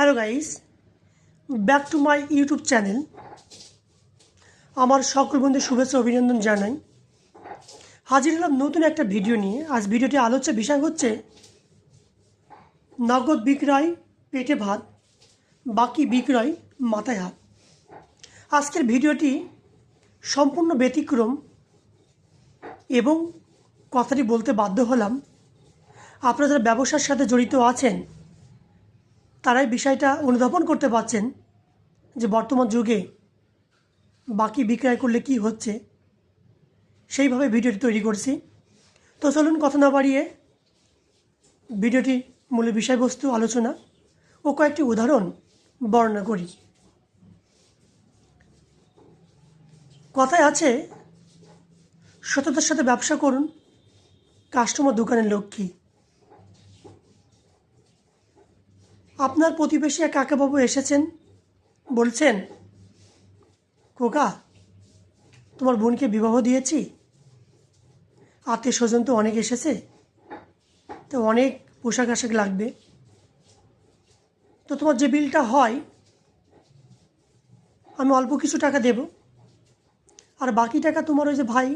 Hello guys, back to my YouTube channel. আমার সকল বন্ধু শুভেচ্ছা অভিনন্দন জানাই। হাজির হলাম নতুন একটা ভিডিও নিয়ে। আজ ভিডিওটি আলোচ্য বিষয় হচ্ছে, নগদ বিক্রয়, পেটে ভাত, বাকি বিক্রয়, মাথায় হাত। আজকের ভিডিওটি সম্পূর্ণ ব্যতিক্রম এবং কথাটি বলতে বাধ্য হলাম। আপনারা যারা ব্যবসার সাথে জড়িত আছেন তারাই বিষয়টা অনুধাবন করতে পারছেন যে বর্তমান যুগে বাকি বিক্রয় করলে কি হচ্ছে, সেইভাবে ভিডিওটি তৈরি করছি। তো চলুন কথা না বাড়িয়ে ভিডিওটি মূল বিষয়বস্তু, আলোচনা ও কয়েকটি উদাহরণ বর্ণনা করি। কথায় আছে, সততার সাথে ব্যবসা করুন, কাস্টমার দোকানের লক্ষ্মী আপনার প্রতিবেশী এক কাকাবাবু এসেছেন। বলছেন কোকা তোমার বোনকে বিবাহ দিয়েছি। আত্মীয় স্বজন তো অনেক এসেছে, তো অনেক পোশাক আশাক লাগবে। তো তোমার যে বিলটা হয়, আমি অল্প কিছু টাকা দেব। আর বাকি টাকা তোমার ওই যে ভাই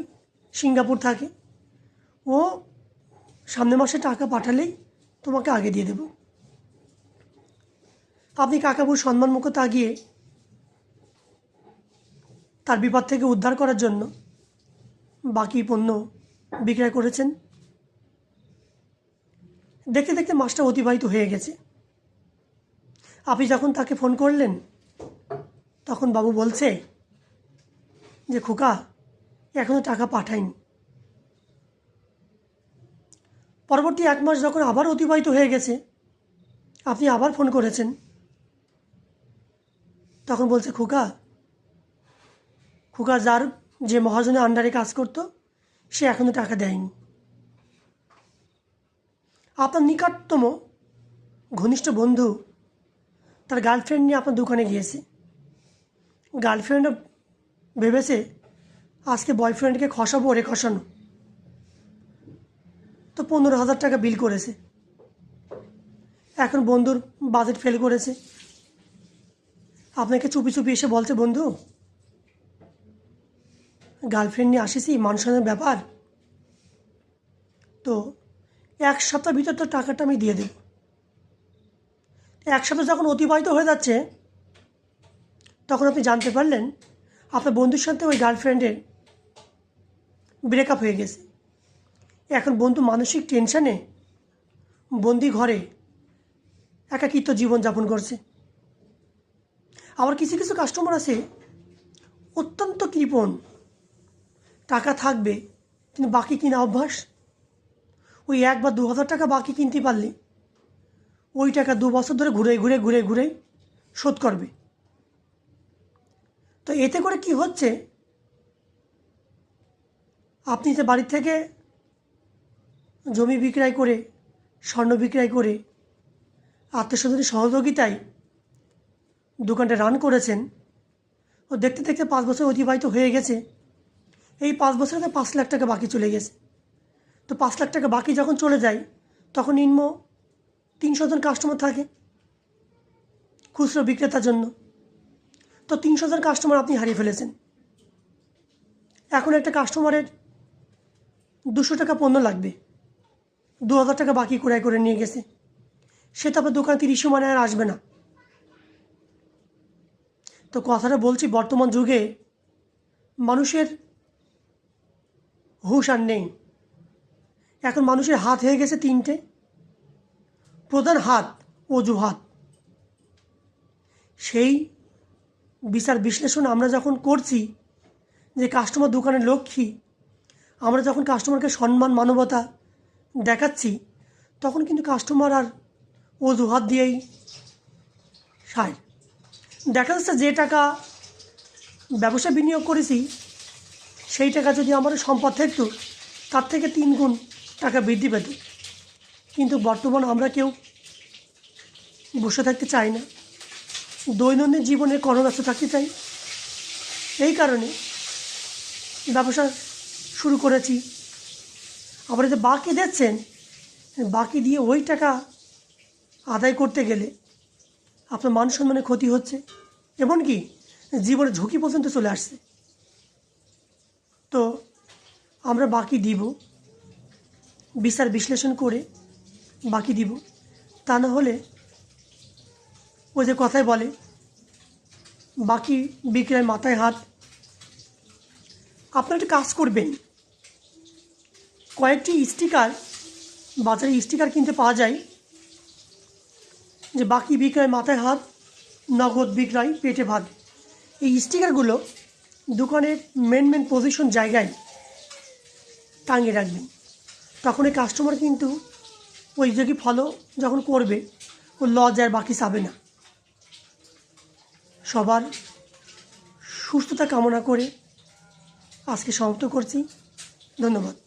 সিঙ্গাপুর থাকে, ও সামনের মাসে টাকা পাঠালেই তোমাকে আগে দিয়ে দেবো। আপনি কাকাবুর সম্মান মুখে তাগিয়ে তার বিপদ থেকে উদ্ধার করার জন্য বাকি পণ্য বিক্রয় করেছেন? দেখতে দেখতে মাসটা অতিবাহিত হয়ে গেছে। আপনি যখন তাকে ফোন করলেন, তখন বাবু বলছে যে, খোকা এখনও টাকা পাঠায়নি পরবর্তী এক মাস যখন আবার অতিবাহিত হয়ে গেছে, আপনি আবার ফোন করেছেন। তখন বলছে, খোকা খোকা যার যে মহাজনের আন্ডারে কাজ করতো, সে এখনও টাকা দেয়নি। আপনার নিকটতম ঘনিষ্ঠ বন্ধু তার গার্লফ্রেন্ড নিয়ে আপনার দোকানে গিয়েছে। গার্লফ্রেন্ডও ভেবেছে, আজকে বয়ফ্রেন্ডকে খসাবো, ওরে খসানো। তো পনেরো হাজার টাকা বিল করেছে। এখন বন্ধুর বাজেট ফেল করেছে। আপনাকে চুপি চুপি এসে বলছে, বন্ধু। গার্লফ্রেন্ড নিয়ে আসিসি মানুষের ব্যাপার। তো এক সপ্তাহ ভিতর তো টাকাটা আমি দিয়ে দেব। এক সপ্তাহ যখন অতিবাহিত হয়ে যাচ্ছে, তখন আপনি জানতে পারলেন, আপনার বন্ধুর সাথে ওই গার্লফ্রেন্ডের ব্রেকআপ হয়ে গেছে। এখন বন্ধু মানসিক টেনশানে বন্দি ঘরে একাকিত্ব জীবনযাপন করছে। আবার কিছু কিছু কাস্টমার আছে, অত্যন্ত কৃপণ। টাকা থাকবে, কিন্তু বাকি কিনা অভ্যাস? ওই এক বা দু হাজার টাকা বাকি কিনতে পারলে, ওই টাকা দু বছর ধরে ঘুরে ঘুরে ঘুরে ঘুরে শোধ করবে। তো এতে করে কি হচ্ছে? আপনি যে বাড়ির থেকে জমি বিক্রয় করে, স্বর্ণ বিক্রয় করে, আত্মীয়স্বজনের সহযোগিতায় দোকানটা রান করেছেন। ও দেখতে দেখতে পাঁচ বছর অতিবাহিত হয়ে গেছে। এই পাঁচ বছরে পাঁচ লাখ টাকা বাকি চলে গেছে। তো পাঁচ লাখ টাকা বাকি যখন চলে যায়, তখন নিম্ন তিনশো জন কাস্টমার থাকে খুচরো বিক্রেতার জন্য। তো তিনশো জন কাস্টমার আপনি হারিয়ে ফেলেছেন। এখন একটা কাস্টমারের দুশো টাকা পণ্য লাগবে। দু হাজার টাকা বাকি ক্রয় করে নিয়ে গেছে। সে তো আপনার দোকান তিরিশ মানে আর আসবে না। তো কথাটা বলছি, বর্তমান যুগে মানুষের হুশ আর নেই। এখন মানুষের হাত হয়ে গেছে তিনটে। প্রধান হাত, অজুহাত। সেই বিচার বিশ্লেষণ আমরা যখন করছি যে কাস্টমার দোকানের লক্ষ্মী, আমরা যখন কাস্টমারকে সম্মান, মানবতা দেখাচ্ছি, তখন কিন্তু কাস্টমার আর অজুহাত দিয়েই সায়। দেখা যাচ্ছে যে টাকা ব্যবসা বিনিয়োগ করেছি, সেই টাকা যদি আমার সম্পদ থাকতো, তার থেকে তিন গুণ টাকা বৃদ্ধি পেত। কিন্তু বর্তমান আমরা কেউ বসে থাকতে চাই না। দৈনন্দিন জীবনে কর্মব্যস্ত থাকতে চাই। এই কারণে ব্যবসা শুরু করেছি। আবার যে বাকি দিচ্ছেন, বাকি দিয়ে ওই টাকা আদায় করতে গেলে আপনার মান সম্মানের ক্ষতি হচ্ছে, এমনকি জীবনের ঝুঁকি পর্যন্ত চলে আসছে। তো আমরা বাকি দিব, বিচার বিশ্লেষণ করে বাকি দিব। তা না হলে ওই যে কথায় বলে, বাকি বিক্রয় মাথায় হাত। আপনারা একটা কাজ করবেন। কয়েকটি স্টিকার, বাজারে স্টিকার কিনতে পাওয়া যায়। যে বাকি বিক্রয় মাথায় হাত, নগদ বিক্রয়, পেটে ভাত। এই স্টিকারগুলো দোকানের মেন মেন পজিশন জায়গায় টাঙিয়ে রাখবেন। তখন এই কাস্টমার কিন্তু ওই জায়গায় ফলো যখন করবে, ও লজ আর বাকি চাবে না। সবার সুস্থতা কামনা করে আজকে সমাপ্ত করছি। ধন্যবাদ।